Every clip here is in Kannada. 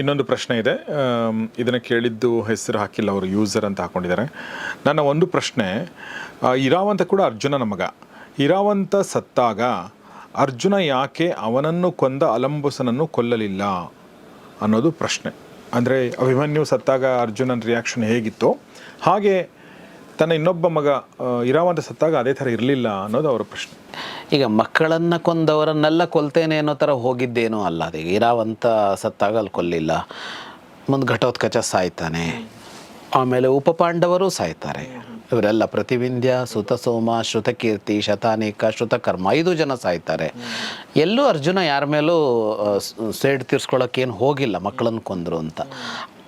ಇನ್ನೊಂದು ಪ್ರಶ್ನೆ ಇದೆ. ಇದನ್ನು ಕೇಳಿದ್ದು ಹೆಸರು ಹಾಕಿಲ್ಲ, ಅವರು ಯೂಸರ್ ಅಂತ ಹಾಕೊಂಡಿದ್ದಾರೆ. ನನ್ನ ಒಂದು ಪ್ರಶ್ನೆ ಇರಾವಂತ ಕೂಡ ಅರ್ಜುನನ ಮಗ. ಇರಾವಂತ ಸತ್ತಾಗ ಅರ್ಜುನ ಯಾಕೆ ಅವನನ್ನು ಕೊಂದ ಅಲಂಬುಸನನ್ನು ಕೊಲ್ಲಲಿಲ್ಲ ಅನ್ನೋದು ಪ್ರಶ್ನೆ. ಅಂದರೆ ಅಭಿಮನ್ಯು ಸತ್ತಾಗ ಅರ್ಜುನನ ರಿಯಾಕ್ಷನ್ ಹೇಗಿತ್ತು ಹಾಗೆ ತನ್ನ ಇನ್ನೊಬ್ಬ ಮಗ ಇರಾವಂತ ಸತ್ತಾಗ ಅದೇ ಥರ ಇರಲಿಲ್ಲ ಅನ್ನೋದು ಅವರ ಪ್ರಶ್ನೆ. ಈಗ ಮಕ್ಕಳನ್ನು ಕೊಂದವರನ್ನೆಲ್ಲ ಕೊಲ್ತೇನೆ ಅನ್ನೋ ಥರ ಹೋಗಿದ್ದೇನೂ ಅಲ್ಲ ಅದೀಗ ಇರಾವಂತ ಸತ್ತಾಗ ಅಲ್ಲಿ ಕೊಲ್ಲಿಲ್ಲ. ಮುಂದೆ ಘಟೋತ್ಕಚ ಸಾಯ್ತಾನೆ. ಆಮೇಲೆ ಉಪಪಾಂಡವರು ಸಾಯ್ತಾರೆ. ಇವರೆಲ್ಲ ಪ್ರತಿವಿಂಧ್ಯ ಸುತಸೋಮ ಶ್ರುತಕೀರ್ತಿ ಶತಾನೇಕ ಶ್ರುತಕರ್ಮ ಐದು ಜನ ಸಾಯ್ತಾರೆ. ಎಲ್ಲೂ ಅರ್ಜುನ ಯಾರ ಮೇಲೂ ಸೇಡ್ ತೀರ್ಸ್ಕೊಳ್ಳೋಕ್ಕೇನು ಹೋಗಿಲ್ಲ ಮಕ್ಕಳನ್ನು ಕೊಂದರು ಅಂತ.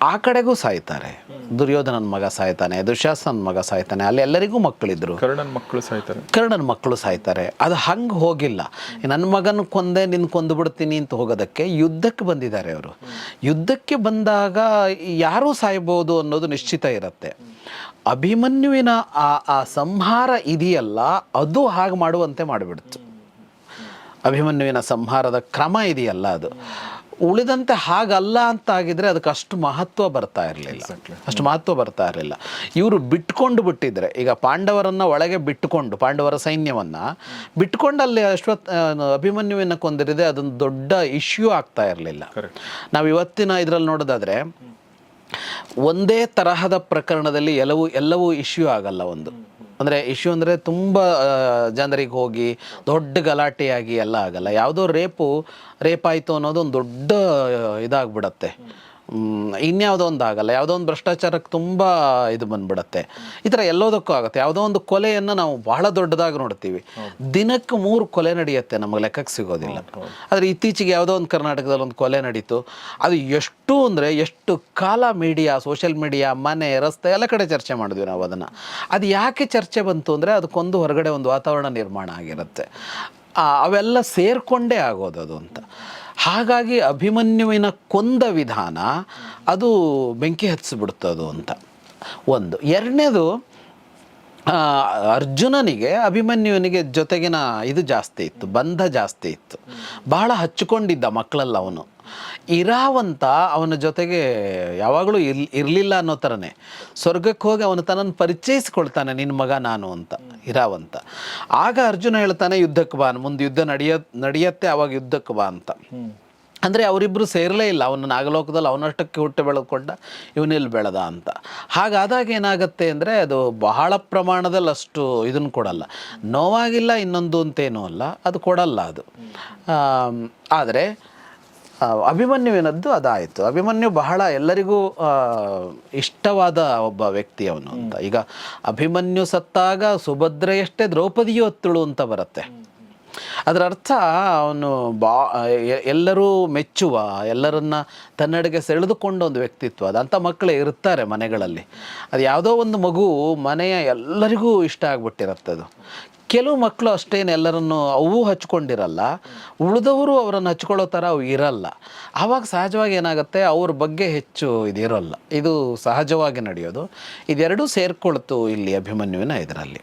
ಆ ಕಡೆಗೂ ಸಾಯ್ತಾರೆ ದುರ್ಯೋಧನನ ಮಗ ಸಾಯ್ತಾನೆ ದುಶಾಸನ ಮಗ ಸಾಯ್ತಾನೆ ಅಲ್ಲಿ ಎಲ್ಲರಿಗೂ ಮಕ್ಕಳಿದ್ರು. ಕರ್ಣನ್ ಮಕ್ಕಳು ಸಾಯ್ತಾರೆ. ಕರ್ಣನ ಮಕ್ಕಳು ಸಾಯ್ತಾರೆ. ಅದು ಹಂಗೆ ಹೋಗಿಲ್ಲ. ನನ್ನ ಮಗನ ಕೊಂದೆ ನಿನ್ನ ಕೊಂದು ಬಿಡ್ತೀನಿ ಅಂತ ಹೋಗೋದಕ್ಕೆ ಯುದ್ಧಕ್ಕೆ ಬಂದಿದ್ದಾರೆ ಅವರು. ಯುದ್ಧಕ್ಕೆ ಬಂದಾಗ ಯಾರೂ ಸಾಯ್ಬೋದು ಅನ್ನೋದು ನಿಶ್ಚಿತ ಇರುತ್ತೆ. ಅಭಿಮನ್ಯುವಿನ ಆ ಆ ಸಂಹಾರ ಇದೆಯಲ್ಲ ಅದು ಹಾಗೆ ಮಾಡುವಂತೆ ಮಾಡಿಬಿಡ್ತು. ಅಭಿಮನ್ಯುವಿನ ಸಂಹಾರದ ಕ್ರಮ ಇದೆಯಲ್ಲ ಅದು. ಉಳಿದಂತೆ ಹಾಗಲ್ಲ ಅಂತ ಆಗಿದ್ರೆ ಅದಕ್ಕೆ ಅಷ್ಟು ಮಹತ್ವ ಬರ್ತಾ ಇರಲಿಲ್ಲ. ಅಷ್ಟು ಮಹತ್ವ ಬರ್ತಾ ಇರಲಿಲ್ಲ. ಇವರು ಬಿಟ್ಕೊಂಡು ಬಿಟ್ಟಿದ್ರೆ ಈಗ ಪಾಂಡವರನ್ನ ಒಳಗೆ ಬಿಟ್ಟುಕೊಂಡು ಪಾಂಡವರ ಸೈನ್ಯವನ್ನ ಬಿಟ್ಕೊಂಡು ಅಲ್ಲಿ ಅಶ್ವತ್ ಆ, ಅಭಿಮನ್ಯುವಿನ ಕೊಂದಿರಿದೆ ಅದೊಂದು ದೊಡ್ಡ ಇಶ್ಯೂ ಆಗ್ತಾ ಇರಲಿಲ್ಲ. ನಾವು ಇವತ್ತಿನ ಇದರಲ್ಲಿ ನೋಡೋದಾದ್ರೆ ಒಂದೇ ತರಹದ ಪ್ರಕರಣದಲ್ಲಿ ಎಲ್ಲವೂ ಎಲ್ಲವೂ ಇಶ್ಯೂ ಆಗಲ್ಲ ಒಂದು. ಅಂದರೆ ಇಶ್ಯೂ ಅಂದರೆ ತುಂಬ ಜನರಿಗೆ ಹೋಗಿ ದೊಡ್ಡ ಗಲಾಟೆಯಾಗಿ ಎಲ್ಲ ಆಗಲ್ಲ. ಯಾವುದೋ ರೇಪು ರೇಪ್ ಆಯಿತು ಅನ್ನೋದು ಒಂದು ದೊಡ್ಡ ಇದಾಗ್ಬಿಡತ್ತೆ. ಇನ್ಯಾವುದೋ ಒಂದು ಆಗಲ್ಲ. ಯಾವುದೋ ಒಂದು ಭ್ರಷ್ಟಾಚಾರಕ್ಕೆ ತುಂಬ ಇದು ಬಂದ್ಬಿಡತ್ತೆ. ಈ ಥರ ಎಲ್ಲೋದಕ್ಕೂ ಆಗುತ್ತೆ. ಯಾವುದೋ ಒಂದು ಕೊಲೆಯನ್ನು ನಾವು ಬಹಳ ದೊಡ್ಡದಾಗಿ ನೋಡ್ತೀವಿ. ದಿನಕ್ಕೆ ಮೂರು ಕೊಲೆ ನಡೆಯುತ್ತೆ. ನಮಗೆ ಲೆಕ್ಕಕ್ಕೆ ಸಿಗೋದಿಲ್ಲ. ಆದರೆ ಇತ್ತೀಚೆಗೆ ಯಾವುದೋ ಒಂದು ಕರ್ನಾಟಕದಲ್ಲಿ ಒಂದು ಕೊಲೆ ನಡೀತು. ಅದು ಎಷ್ಟು ಅಂದರೆ ಎಷ್ಟು ಕಾಲ ಮೀಡಿಯಾ ಸೋಷಿಯಲ್ ಮೀಡಿಯಾ ಮನೆ ರಸ್ತೆ ಎಲ್ಲ ಕಡೆ ಚರ್ಚೆ ಮಾಡಿದ್ವಿ ನಾವು ಅದನ್ನು. ಅದು ಯಾಕೆ ಚರ್ಚೆ ಬಂತು ಅಂದರೆ ಅದಕ್ಕೊಂದು ಹೊರಗಡೆ ಒಂದು ವಾತಾವರಣ ನಿರ್ಮಾಣ ಆಗಿರುತ್ತೆ. ಅವೆಲ್ಲ ಸೇರಿಕೊಂಡೇ ಆಗೋದು ಅದು ಅಂತ. ಹಾಗಾಗಿ ಅಭಿಮನ್ಯುವಿನ ಕೊಂದ ವಿಧಾನ ಅದು ಬೆಂಕಿ ಹಚ್ಚಿಬಿಡ್ತದು ಅಂತ. ಒಂದು. ಎರಡನೇದು ಅರ್ಜುನನಿಗೆ, ಅಭಿಮನ್ಯುವಿನಿಗೆ ಜೊತೆಗಿನ ಇದು ಜಾಸ್ತಿ ಇತ್ತು, ಬಂಧ ಜಾಸ್ತಿ ಇತ್ತು. ಬಹಳ ಹಚ್ಚಿಕೊಂಡಿದ್ದ ಮಕ್ಕಳಲ್ಲ ಅವನು. ಇರಾವಂತ ಅವನ ಜೊತೆಗೆ ಯಾವಾಗಲೂ ಇರ್ ಇರಲಿಲ್ಲ ಅನ್ನೋ ಥರನೇ ಸ್ವರ್ಗಕ್ಕೆ ಹೋಗಿ ಅವನು ತನ್ನನ್ನು ಪರಿಚಯಿಸ್ಕೊಳ್ತಾನೆ ನಿನ್ನ ಮಗ ನಾನು ಅಂತ ಇರಾವಂತ. ಆಗ ಅರ್ಜುನ ಹೇಳ್ತಾನೆ ಯುದ್ಧಕ್ಕೆ ಬಾ ಮುಂದೆ ಯುದ್ಧ ನಡೆಯ ನಡೆಯತ್ತೆ ಆವಾಗ ಯುದ್ಧಕ್ಕೆ ಬಾ ಅಂತ. ಅಂದರೆ ಅವರಿಬ್ಬರು ಸೇರಲೇ ಇಲ್ಲ ಅವನು ನಾಗಲೋಕದಲ್ಲಿ ಅವನಷ್ಟಕ್ಕೆ ಹುಟ್ಟು ಬೆಳೆದುಕೊಂಡ ಇವನಿಲ್ಲಿ ಬೆಳೆದ ಅಂತ. ಹಾಗಾದಾಗ ಏನಾಗುತ್ತೆ ಅಂದರೆ ಅದು ಬಹಳ ಪ್ರಮಾಣದಲ್ಲಿ ಅಷ್ಟು ಇದನ್ನು ಕೊಡಲ್ಲ. ನೋವಾಗಿಲ್ಲ ಇನ್ನೊಂದು ಅಂತೇನೂ ಅಲ್ಲ ಅದು ಕೊಡಲ್ಲ ಅದು. ಆದರೆ ಅಭಿಮನ್ಯುವಿನದ್ದು ಅದಾಯಿತು. ಅಭಿಮನ್ಯು ಬಹಳ ಎಲ್ಲರಿಗೂ ಇಷ್ಟವಾದ ಒಬ್ಬ ವ್ಯಕ್ತಿ ಅವನು ಅಂತ. ಈಗ ಅಭಿಮನ್ಯು ಸತ್ತಾಗ ಸುಭದ್ರೆಯಷ್ಟೇ ದ್ರೌಪದಿಯು ಹತ್ತಳು ಅಂತ ಬರುತ್ತೆ. ಅದರ ಅರ್ಥ ಅವನು ಬಾ ಎಲ್ಲರೂ ಮೆಚ್ಚುವ ಎಲ್ಲರನ್ನ ತನ್ನಡೆಗೆ ಸೆಳೆದುಕೊಂಡ ಒಂದು ವ್ಯಕ್ತಿತ್ವ ಅದು ಅಂಥ ಮಕ್ಕಳೇ ಇರ್ತಾರೆ ಮನೆಗಳಲ್ಲಿ. ಅದು ಯಾವುದೋ ಒಂದು ಮಗು ಮನೆಯ ಎಲ್ಲರಿಗೂ ಇಷ್ಟ ಆಗ್ಬಿಟ್ಟಿರುತ್ತೆ ಅದು. ಕೆಲವು ಮಕ್ಕಳು ಅಷ್ಟೇನು, ಎಲ್ಲರನ್ನು ಅವು ಹಚ್ಕೊಂಡಿರಲ್ಲ. ಉಳಿದವರು ಅವರನ್ನು ಹಚ್ಕೊಳ್ಳೋ ಥರ ಅವು ಇರಲ್ಲ. ಆವಾಗ ಸಹಜವಾಗಿ ಏನಾಗುತ್ತೆ, ಅವ್ರ ಬಗ್ಗೆ ಹೆಚ್ಚು ಇದಿರಲ್ಲ. ಇದು ಸಹಜವಾಗಿ ನಡೆಯೋದು. ಇದೆರಡೂ ಸೇರಿಕೊಳ್ತು ಇಲ್ಲಿ ಅಭಿಮನ್ಯುವಿನ ಇದರಲ್ಲಿ.